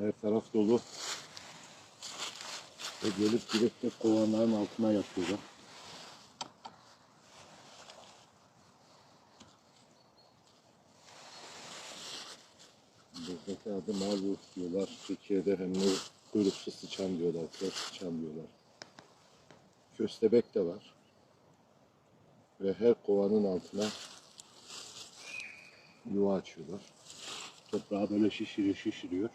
Her taraf dolu. Ve gelip direkt kovanların altına yatıyorlar. Buradaki adı Marburg diyorlar. Türkiye'de hem de kuyruklu sıçan diyorlar. Kör sıçan diyorlar. Köstebek de var. Ve her kovanın altına yuva açıyorlar. Toprağı böyle şişiriyor şişiriyor.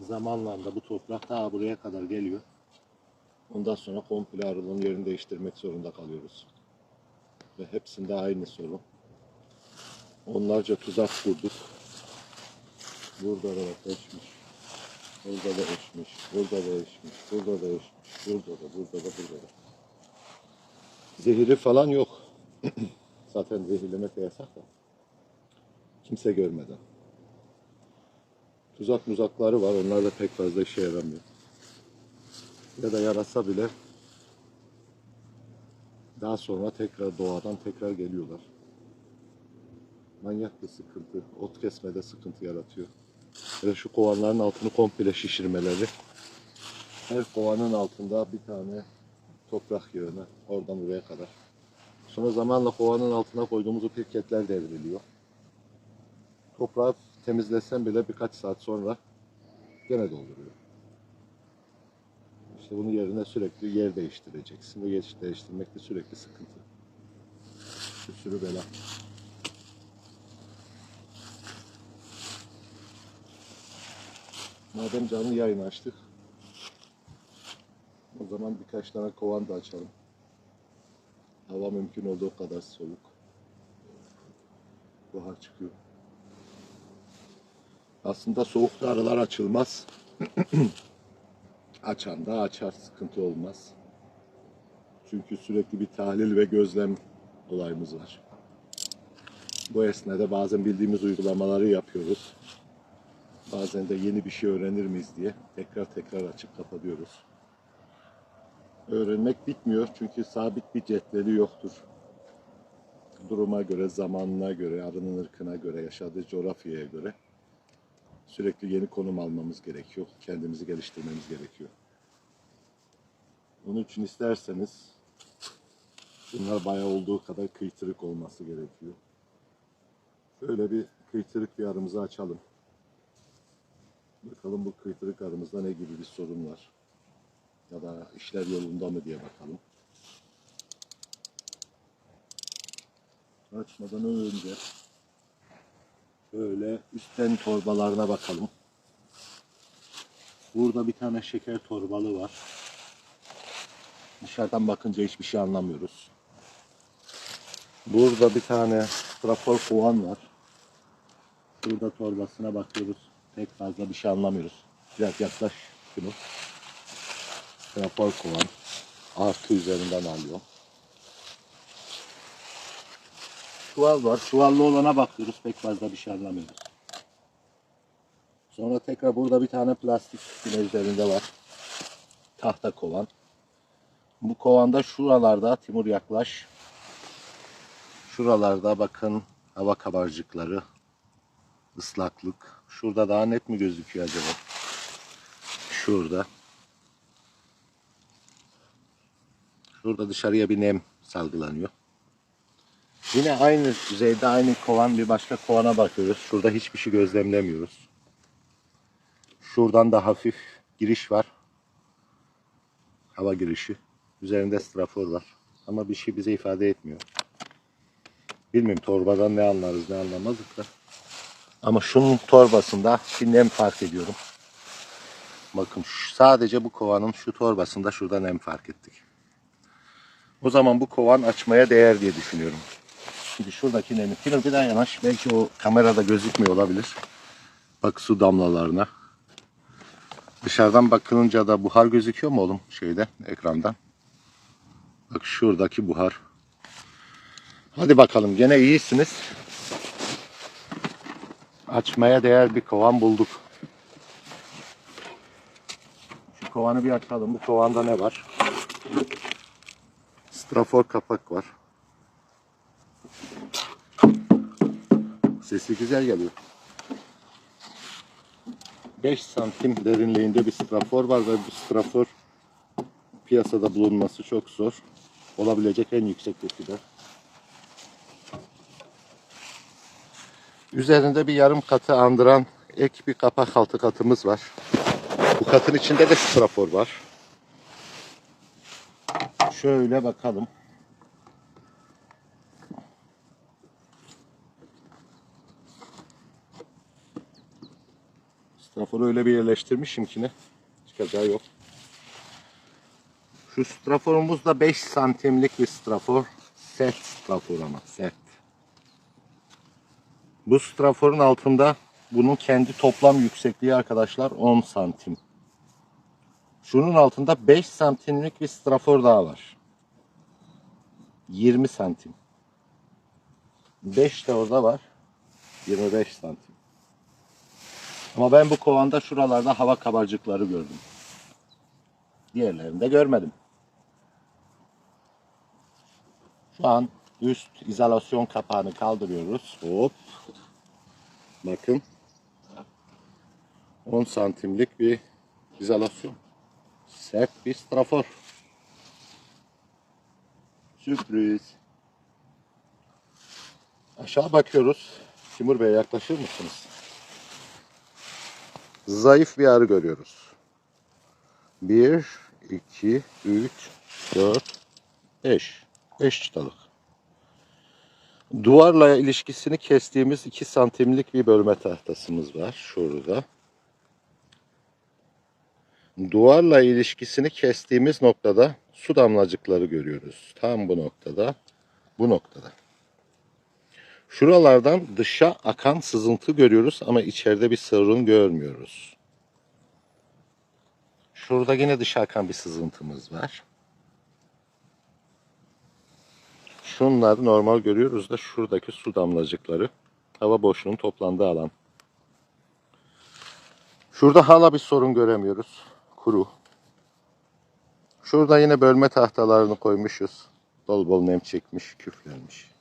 Zamanla da bu toprak daha buraya kadar geliyor. Ondan sonra komple arılığın yerini değiştirmek zorunda kalıyoruz. Ve hepsinde aynı sorun. Onlarca tuzak kurduk. Burada da eşmiş. Burada da eşmiş. Burada da eşmiş. Burada da eşmiş. Burada da, burada da, burada da. Zehiri falan yok. Zaten zehirlemek de yasak da. Kimse görmeden. Tuzak muzakları var. Onlar da pek fazla işe yaramıyor. Ya da yarasa bile daha sonra tekrar doğadan tekrar geliyorlar. Manyak bir sıkıntı. Ot kesmede sıkıntı yaratıyor. Ve şu kovanların altını komple şişirmeleri. Her kovanın altında bir tane toprak yığını. Oradan buraya kadar. Sonra zamanla kovanın altına koyduğumuz o pirketler devriliyor. Toprağı temizlesen bile birkaç saat sonra gene dolduruyor. İşte bunun yerine sürekli yer değiştireceksin. Ve yer değiştirmek de sürekli sıkıntı. Bir sürü bela. Madem canlı yayın açtık, o zaman birkaç tane kovan da açalım. Hava mümkün olduğu kadar soğuk. Buhar çıkıyor. Aslında soğukta arılar açılmaz. Açan da açar, sıkıntı olmaz. Çünkü sürekli bir tahlil ve gözlem olayımız var. Bu esnada bazen bildiğimiz uygulamaları yapıyoruz. Bazen de yeni bir şey öğrenir miyiz diye tekrar tekrar açıp kapatıyoruz. Öğrenmek bitmiyor çünkü sabit bir cetveli yoktur. Duruma göre, zamanına göre, arının ırkına göre, yaşadığı coğrafyaya göre sürekli yeni konum almamız gerekiyor. Kendimizi geliştirmemiz gerekiyor. Onun için isterseniz bunlar bayağı olduğu kadar kıytırık olması gerekiyor. Şöyle bir kıytırık bir arımızı açalım. Bakalım bu kıytırık arımızda ne gibi bir sorun var. Ya da işler yolunda mı diye bakalım. Açmadan önce Böyle üstten torbalarına bakalım. Burada bir tane şeker torbalı var. Dışarıdan bakınca hiçbir şey anlamıyoruz. Burada bir tane strafor kovan var. Burada torbasına bakıyoruz. Pek fazla bir şey anlamıyoruz. Biraz yaklaş şunu. Strafor kovan. Artı üzerinden alıyor. Çuval var. Çuvallı olana bakıyoruz. Pek fazla bir şey anlamıyoruz. Sonra tekrar burada bir tane plastik yine var. Tahta kovan. Bu kovanda şuralarda Timur yaklaş. Şuralarda bakın hava kabarcıkları, ıslaklık. Şurada daha net mi gözüküyor acaba? Şurada. Şurada dışarıya bir nem salgılanıyor. Yine aynı düzeyde aynı kovan bir başka kovana bakıyoruz. Şurada hiçbir şey gözlemlemiyoruz. Şuradan da hafif giriş var. Hava girişi. Üzerinde strafor var. Ama bir şey bize ifade etmiyor. Bilmiyorum torbadan ne anlarız ne anlamazdık da. Ama şunun torbasında bir nem fark ediyorum. Bakın sadece bu kovanın şu torbasında şurada nem fark ettik. O zaman bu kovan açmaya değer diye düşünüyorum. Şimdi şuradaki nemi. Film bir daha yanaş. Belki o kamerada gözükmüyor olabilir. Bak su damlalarına. Dışarıdan bakılınca da buhar gözüküyor mu oğlum şeyde ekrandan? Bak şuradaki buhar. Hadi bakalım gene iyisiniz. Açmaya değer bir kovan bulduk. Şu kovanı bir açalım. Bu kovanda ne var? Strafor kapak var. Sesi güzel geliyor. 5 santim derinliğinde bir strafor var ve bu strafor piyasada bulunması çok zor. Olabilecek en yüksekteki de. Üzerinde bir yarım katı andıran ek bir kapak altı katımız var. Bu katın içinde de strafor var. Şöyle bakalım. Straforu öyle bir yerleştirmişim ki ne? Çıkacağı yok. Şu straforumuz da 5 santimlik bir strafor. Sert strafor ama sert. Bu straforun altında bunun kendi toplam yüksekliği arkadaşlar 10 santim. Şunun altında 5 santimlik bir strafor daha var. 20 santim. 5 de orada var. 25 santim. Ama ben bu kovanda şuralarda hava kabarcıkları gördüm. Diğerlerinde görmedim. Şu an üst izolasyon kapağını kaldırıyoruz. Hop. Bakın. 10 santimlik bir izolasyon. Sert bir strafor. Sürpriz. Aşağı bakıyoruz. Timur Bey yaklaşır mısınız? Zayıf bir arı görüyoruz. 1, 2, 3, 4, 5. 5 çıtalık. Duvarla ilişkisini kestiğimiz 2 santimlik bir bölme tahtasımız var. Şurada. Duvarla ilişkisini kestiğimiz noktada su damlacıkları görüyoruz. Tam bu noktada. Bu noktada. Şuralardan dışa akan sızıntı görüyoruz ama içeride bir sorun görmüyoruz. Şurada yine dışa akan bir sızıntımız var. Şunları normal görüyoruz da şuradaki su damlacıkları hava boşluğunun toplandığı alan. Şurada hala bir sorun göremiyoruz. Kuru. Şurada yine bölme tahtalarını koymuşuz. Bol bol nem çekmiş, küflenmiş.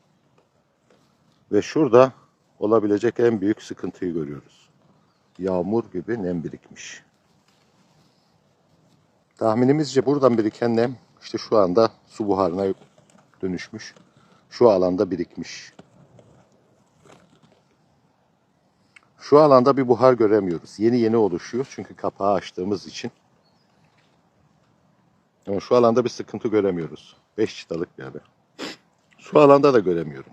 Ve şurada olabilecek en büyük sıkıntıyı görüyoruz. Yağmur gibi nem birikmiş. Tahminimizce buradan biriken nem işte şu anda su buharına dönüşmüş. Şu alanda birikmiş. Şu alanda bir buhar göremiyoruz. Yeni yeni oluşuyor çünkü kapağı açtığımız için. Ama şu alanda bir sıkıntı göremiyoruz. 5 çıtalık arı. Şu alanda da göremiyorum.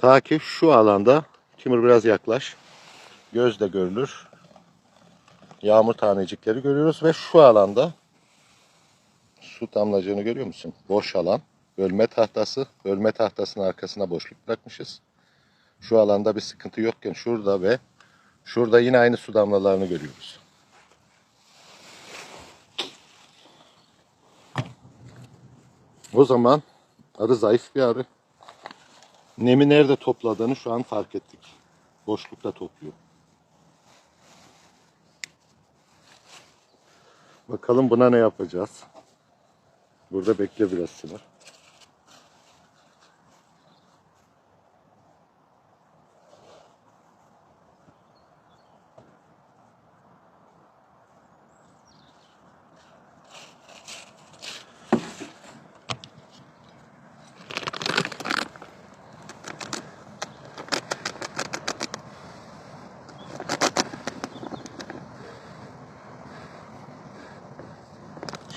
Ta ki şu alanda, Timur biraz yaklaş, gözle görülür. Yağmur tanecikleri görüyoruz ve şu alanda su damlacığını görüyor musun? Boş alan, bölme tahtası, bölme tahtasının arkasına boşluk bırakmışız. Şu alanda bir sıkıntı yokken şurada ve şurada yine aynı su damlalarını görüyoruz. O zaman arı zayıf bir arı. Nemi nerede topladığını şu an fark ettik. Boşlukta topluyor. Bakalım buna ne yapacağız? Burada bekle biraz Çınar.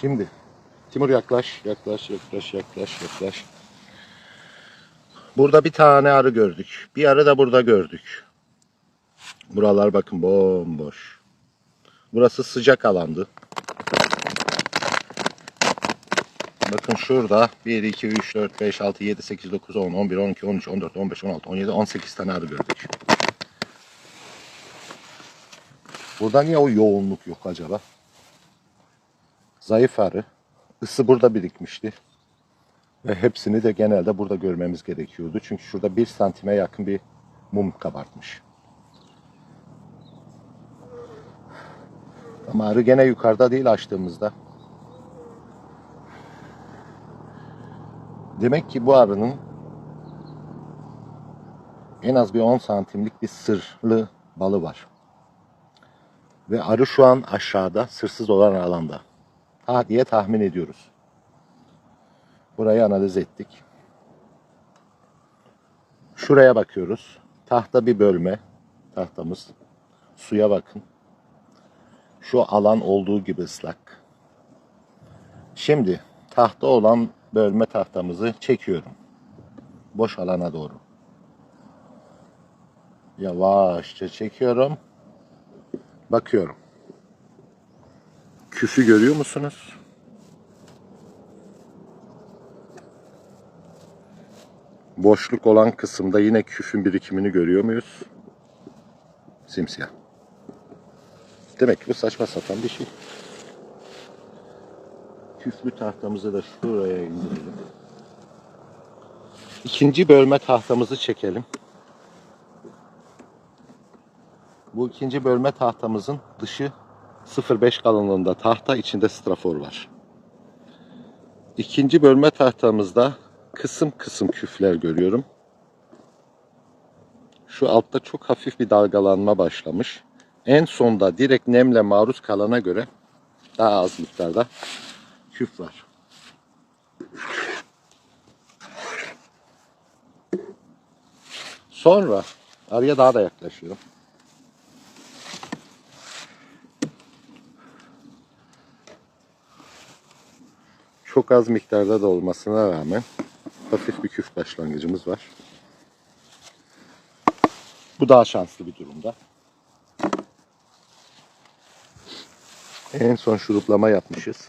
Şimdi Timur yaklaş, yaklaş, yaklaş, yaklaş, yaklaş. Burada bir tane arı gördük. Bir arı da burada gördük. Buralar bakın bomboş. Burası sıcak alandı. Bakın şurada 1, 2, 3, 4, 5, 6, 7, 8, 9, 10, 11, 12, 13, 14, 15, 16, 17, 18 tane arı gördük. Burada niye o yoğunluk yok acaba? Zayıf arı. Isı burada birikmişti. Ve hepsini de genelde burada görmemiz gerekiyordu. Çünkü şurada bir santime yakın bir mum kabartmış. Ama arı gene yukarıda değil açtığımızda. Demek ki bu arının en az bir 10 santimlik bir sırlı balı var. Ve arı şu an aşağıda, sırsız olan alanda. Ha diye tahmin ediyoruz. Burayı analiz ettik. Şuraya bakıyoruz. Tahta bir bölme. Tahtamız. Suya bakın. Şu alan olduğu gibi ıslak. Şimdi tahta olan bölme tahtamızı çekiyorum. Boş alana doğru. Yavaşça çekiyorum. Bakıyorum. Küfü görüyor musunuz? Boşluk olan kısımda yine küfün birikimini görüyor muyuz? Simsiyah. Demek ki bu saçma sapan bir şey. Küflü tahtamızı da şuraya indirelim. İkinci bölme tahtamızı çekelim. Bu ikinci bölme tahtamızın dışı 0.5 kalınlığında tahta içinde strafor var. İkinci bölme tahtamızda kısım kısım küfler görüyorum. Şu altta çok hafif bir dalgalanma başlamış. En sonda direkt nemle maruz kalana göre daha az miktarda küf var. Sonra arıya daha da yaklaşıyorum. Çok az miktarda da olmasına rağmen hafif bir küf başlangıcımız var. Bu daha şanslı bir durumda. En son şuruplama yapmışız.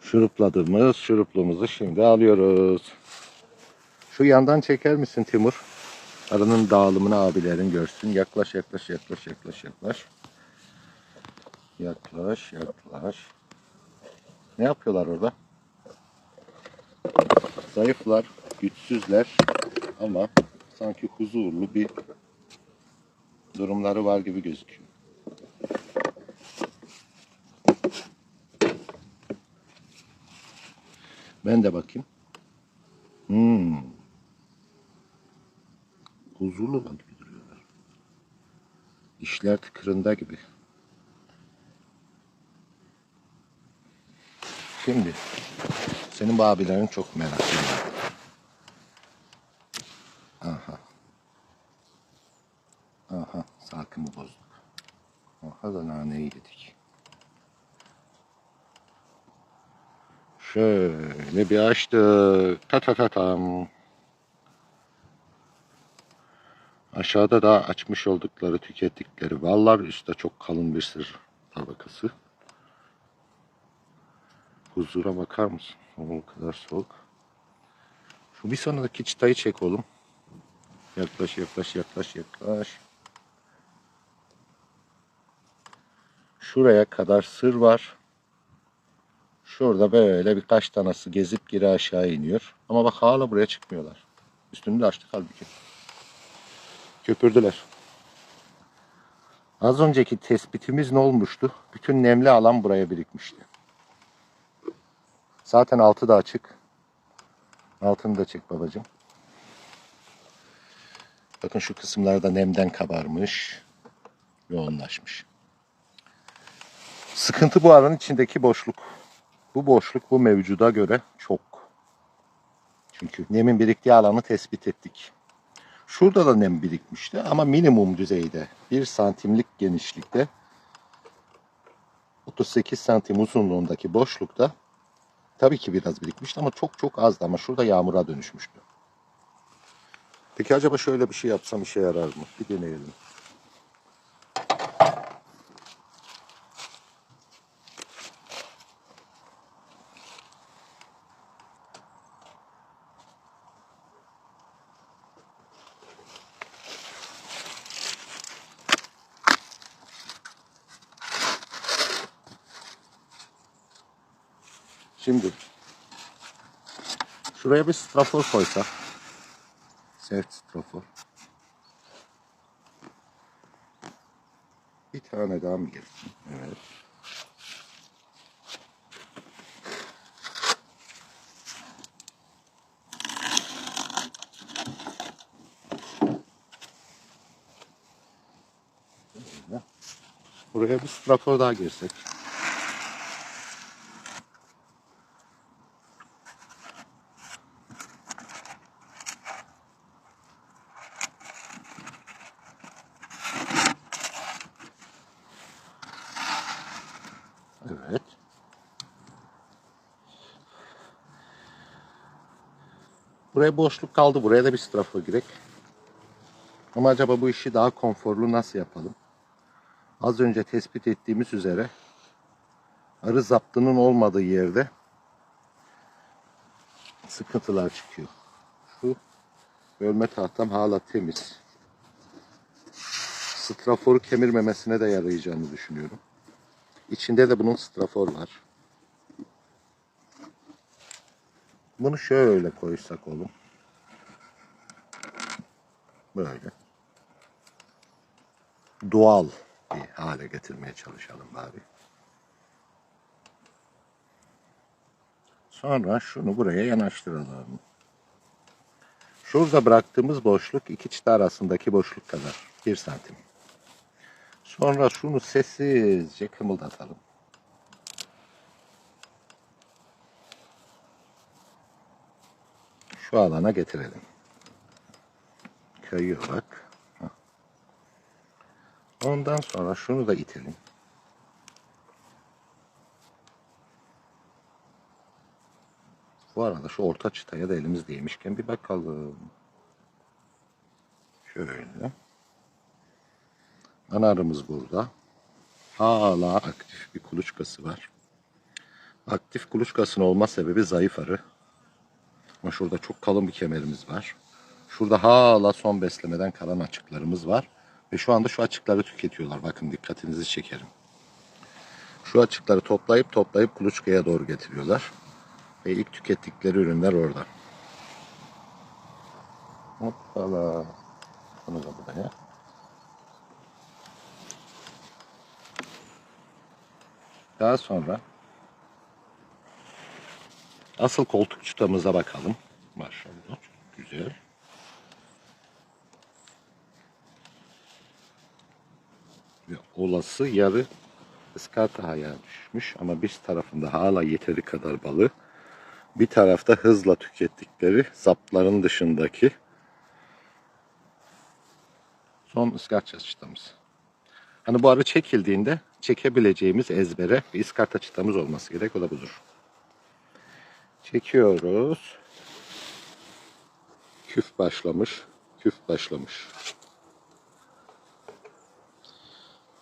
Şurupladığımız şuruplumuzu şimdi alıyoruz. Şu yandan çeker misin Timur? Arının dağılımını abilerin görsün. Yaklaş yaklaş yaklaş yaklaş yaklaş. Yaklaş yaklaş. Ne yapıyorlar orada? Zayıflar, güçsüzler ama sanki huzurlu bir durumları var gibi gözüküyor. Ben de bakayım. Hmm. Huzurlu gibi duruyorlar. İşler tıkırında gibi. Şimdi senin bu abilerin çok meraklı. Aha. Aha. Salkımı bozduk. Aha da naneyi yedik. Şöyle bir açtık. Ta ta ta tam. Aşağıda da açmış oldukları, tükettikleri ballar. Üstte çok kalın bir sır tabakası. Huzura bakar mısın? O kadar soğuk. Şu bir sonraki çıtayı çek oğlum. Yaklaş, yaklaş, yaklaş, yaklaş. Şuraya kadar sır var. Şurada böyle birkaç tanesi gezip geri aşağı iniyor. Ama bak hala buraya çıkmıyorlar. Üstünü de açtık halbuki. Köpürdüler. Az önceki tespitimiz ne olmuştu? Bütün nemli alan buraya birikmişti. Zaten altı da açık. Altını da çek babacığım. Bakın şu kısımlarda nemden kabarmış. Yoğunlaşmış. Sıkıntı bu alanın içindeki boşluk. Bu boşluk bu mevcuda göre çok. Çünkü nemin biriktiği alanı tespit ettik. Şurada da nem birikmişti ama minimum düzeyde. 1 santimlik genişlikte 38 santim uzunluğundaki boşlukta tabii ki biraz birikmişti ama çok çok azdı ama şurada yağmura dönüşmüştü. Peki acaba şöyle bir şey yapsam işe yarar mı? Bir deneyelim. Şimdi şuraya bir strafor koysak. Sert strafor. Bir tane daha mı girsin? Evet. Buraya bir strafor daha girsek. Evet. Buraya boşluk kaldı. Buraya da bir strafor girek. Ama acaba bu işi daha konforlu nasıl yapalım? Az önce tespit ettiğimiz üzere arı zaptının olmadığı yerde sıkıntılar çıkıyor. Şu bölme tahtam hala temiz. Straforu kemirmemesine de yarayacağını düşünüyorum. İçinde de bunun strafor var. Bunu şöyle koysak oğlum. Böyle. Doğal bir hale getirmeye çalışalım bari. Sonra şunu buraya yanaştıralım. Şurada bıraktığımız boşluk iki çıta arasındaki boşluk kadar. Bir santim. Sonra şunu sessizce kımıldatalım. Şu alana getirelim. Bak. Hah. Ondan sonra şunu da itelim. Bu arada şu orta çıtaya da elimiz değmişken bir bakalım. Şöyle. Anarımız burada. Hala aktif bir kuluçkası var. Aktif kuluçkasının olma sebebi zayıf arı. Ama şurada çok kalın bir kemerimiz var. Şurada hala son beslemeden kalan açıklarımız var. Ve şu anda şu açıkları tüketiyorlar. Bakın dikkatinizi çekerim. Şu açıkları toplayıp toplayıp kuluçkaya doğru getiriyorlar. Ve ilk tükettikleri ürünler orada. Hoppala. Bunu da buraya. Daha sonra asıl koltuk çıtamıza bakalım. Maşallah güzel. Ve olası yarı ıskarta ayağı düşmüş ama bir tarafında hala yeteri kadar balı. Bir tarafta hızla tükettikleri zapların dışındaki son ıskarta çıtamız. Hani bu arı çekildiğinde çekebileceğimiz ezbere bir iskarta çıtamız olması gerek. O da budur. Çekiyoruz. Küf başlamış. Küf başlamış.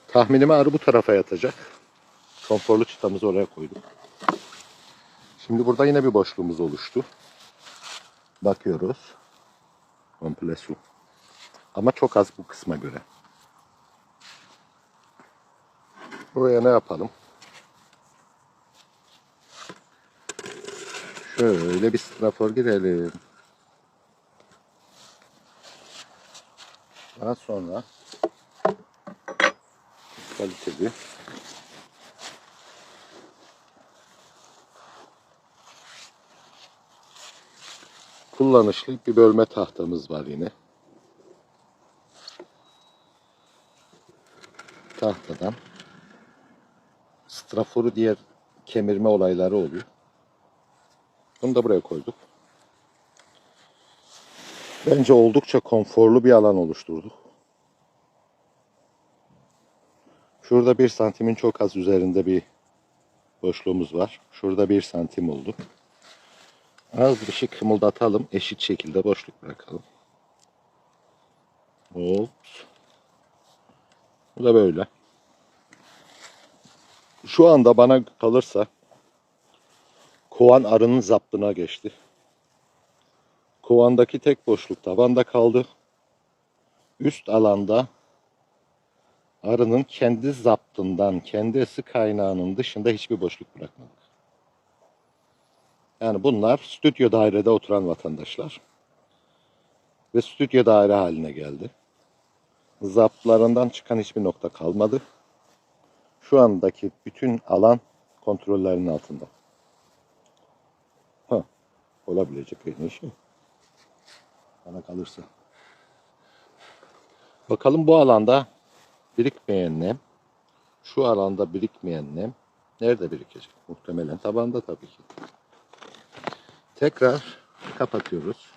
Tahminime arı bu tarafa yatacak. Konforlu çıtamızı oraya koyduk. Şimdi burada yine bir boşluğumuz oluştu. Bakıyoruz. Komple su. Ama çok az bu kısma göre. Buraya ne yapalım? Şöyle bir strafor girelim. Daha sonra kaliteli kullanışlı bir bölme tahtamız var yine. Tahtadan straforu diğer kemirme olayları oluyor. Bunu da buraya koyduk. Bence oldukça konforlu bir alan oluşturduk. Şurada bir santimin çok az üzerinde bir boşluğumuz var. Şurada bir santim oldu. Az bir şey kımıldatalım. Eşit şekilde boşluk bırakalım. Hop. Bu da böyle. Şu anda bana kalırsa kovan arının zaptına geçti. Kovandaki tek boşluk tabanda kaldı. Üst alanda arının kendi zaptından, kendi ısı kaynağının dışında hiçbir boşluk bırakmadık. Yani bunlar stüdyo dairede oturan vatandaşlar. Ve stüdyo daire haline geldi. Zaplarından çıkan hiçbir nokta kalmadı. Şu andaki bütün alan kontrollerinin altında. Olabilecek en şey. Bana kalırsa. Bakalım bu alanda birikmeyen nem şu alanda birikmeyen nem nerede birikecek? Muhtemelen tabanda tabii ki. Tekrar kapatıyoruz.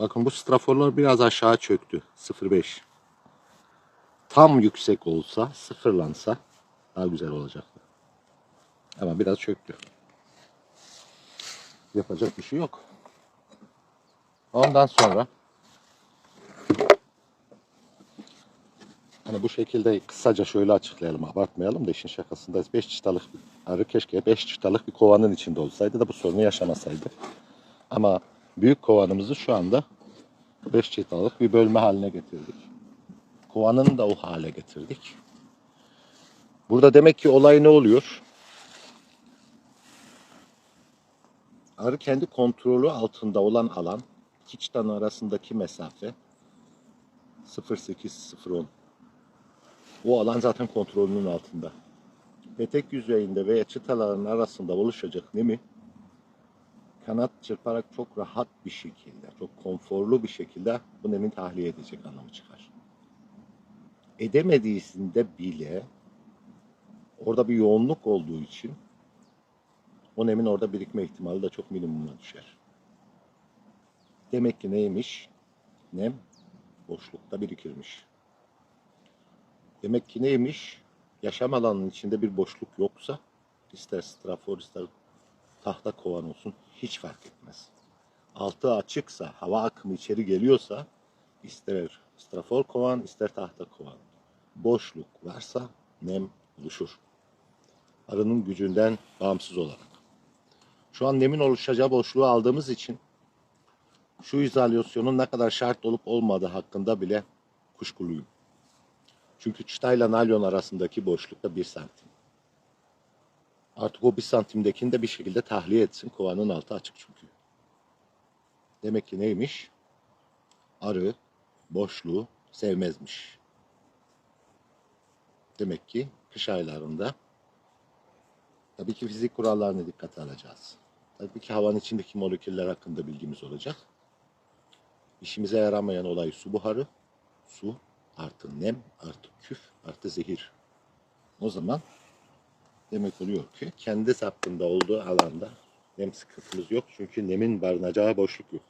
Bakın bu straforlar biraz aşağı çöktü. 0.5. Tam yüksek olsa, sıfırlansa daha güzel olacaktı. Ama biraz çöktü. Yapacak bir şey yok. Ondan sonra hani bu şekilde kısaca şöyle açıklayalım, abartmayalım da işin şakasındayız. 5 çıtalık arı keşke 5 çıtalık bir kovanın içinde olsaydı da bu sorunu yaşamasaydı. Ama büyük kovanımızı şu anda 5 çıtalık bir bölme haline getirdik. Kovanını da o hale getirdik. Burada demek ki olay ne oluyor? Arı kendi kontrolü altında olan alan iki çıtanın arasındaki mesafe 0.8-0.10. O alan zaten kontrolünün altında. Petek yüzeyinde veya çıtaların arasında oluşacak nemi kanat çırparak çok rahat bir şekilde, çok konforlu bir şekilde bu nemin tahliye edecek anlamı çıkar. Edemediğinde bile orada bir yoğunluk olduğu için o nemin orada birikme ihtimali de çok minimuma düşer. Demek ki neymiş? Nem boşlukta birikirmiş. Demek ki neymiş? Yaşam alanının içinde bir boşluk yoksa ister strafor ister tahta kovan olsun hiç fark etmez. Altı açıksa, hava akımı içeri geliyorsa ister strafor kovan ister tahta kovan. Boşluk varsa nem oluşur. Arının gücünden bağımsız olarak. Şu an nemin oluşacağı boşluğu aldığımız için şu izolasyonun ne kadar şart olup olmadığı hakkında bile kuşkuluyum. Çünkü çıtayla nalyon arasındaki boşluk da bir santim. Artık o bir santimdekini de bir şekilde tahliye etsin. Kovanın altı açık çünkü. Demek ki neymiş? Arı boşluğu sevmezmiş. Demek ki kış aylarında tabii ki fizik kurallarına dikkate alacağız. Tabii ki havanın içindeki moleküller hakkında bilgimiz olacak. İşimize yaramayan olay su buharı. Su artı nem artı küf artı zehir. O zaman demek oluyor ki kendi sapında olduğu alanda nem sıkıntımız yok. Çünkü nemin barınacağı boşluk yok.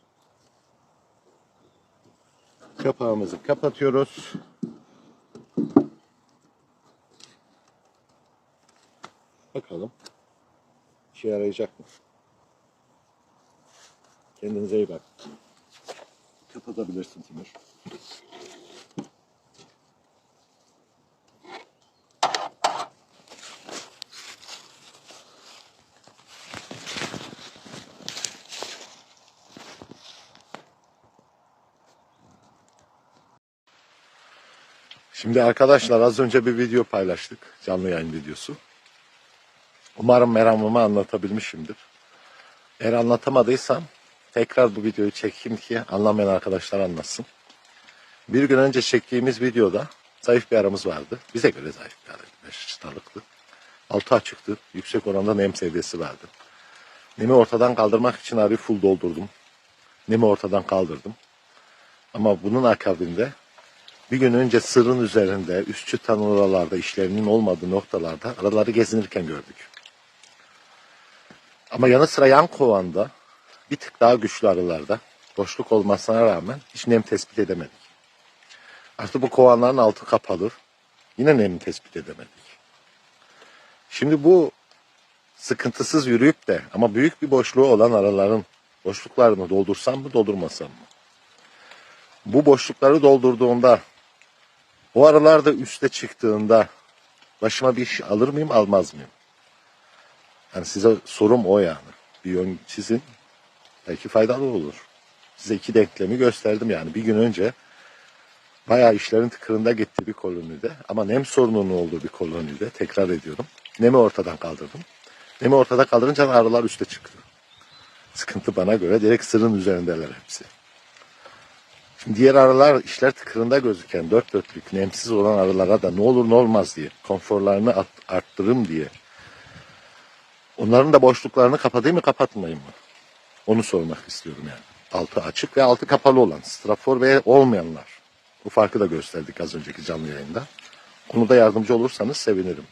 Kapağımızı kapatıyoruz. Bakalım. İşe yarayacak mı? Kendinize iyi bak. Kapatabilirsin Timur. Şimdi arkadaşlar az önce bir video paylaştık. Canlı yayın videosu. Umarım meramımı anlatabilmişimdir. Eğer anlatamadıysam tekrar bu videoyu çekeyim ki anlamayan arkadaşlar anlasın. Bir gün önce çektiğimiz videoda zayıf bir aramız vardı. Bize göre zayıf bir araydı. Beş çıtalıklı. Altı açıktı. Yüksek oranda nem seviyesi vardı. Nemi ortadan kaldırmak için arıyı full doldurdum. Nemi ortadan kaldırdım. Ama bunun akabinde bir gün önce sırrın üzerinde, üst çıtan oralarda, işlerinin olmadığı noktalarda araları gezinirken gördük. Ama yanı sıra yan kovanda bir tık daha güçlü arılarda boşluk olmasına rağmen hiç nem tespit edemedik. Artık bu kovanların altı kapalı. Yine nem tespit edemedik. Şimdi bu sıkıntısız yürüyüp de ama büyük bir boşluğu olan araların boşluklarını doldursam mı doldurmasam mı? Bu boşlukları doldurduğumda o aralar da üste çıktığında başıma bir iş alır mıyım almaz mıyım? Yani size sorum o yani. Bir yön çizin. Belki faydalı olur. Size iki denklemi gösterdim yani. Bir gün önce bayağı işlerin tıkırında gitti bir kolonide. Ama nem sorununun olduğu bir kolonide. Tekrar ediyorum. Nemi ortadan kaldırdım. Nemi ortada kaldırınca arılar üste çıktı. Sıkıntı bana göre direkt sırın üzerindeler hepsi. Diğer arılar işler tıkırında gözüken dört dörtlük nemsiz olan arılara da ne olur ne olmaz diye konforlarını at- arttırırım diye Onların da boşluklarını kapatayım mı kapatmayayım mı? Onu sormak istiyorum yani. Altı açık ve altı kapalı olan. Strafor ve olmayanlar. Bu farkı da gösterdik az önceki canlı yayında. Konuda yardımcı olursanız sevinirim.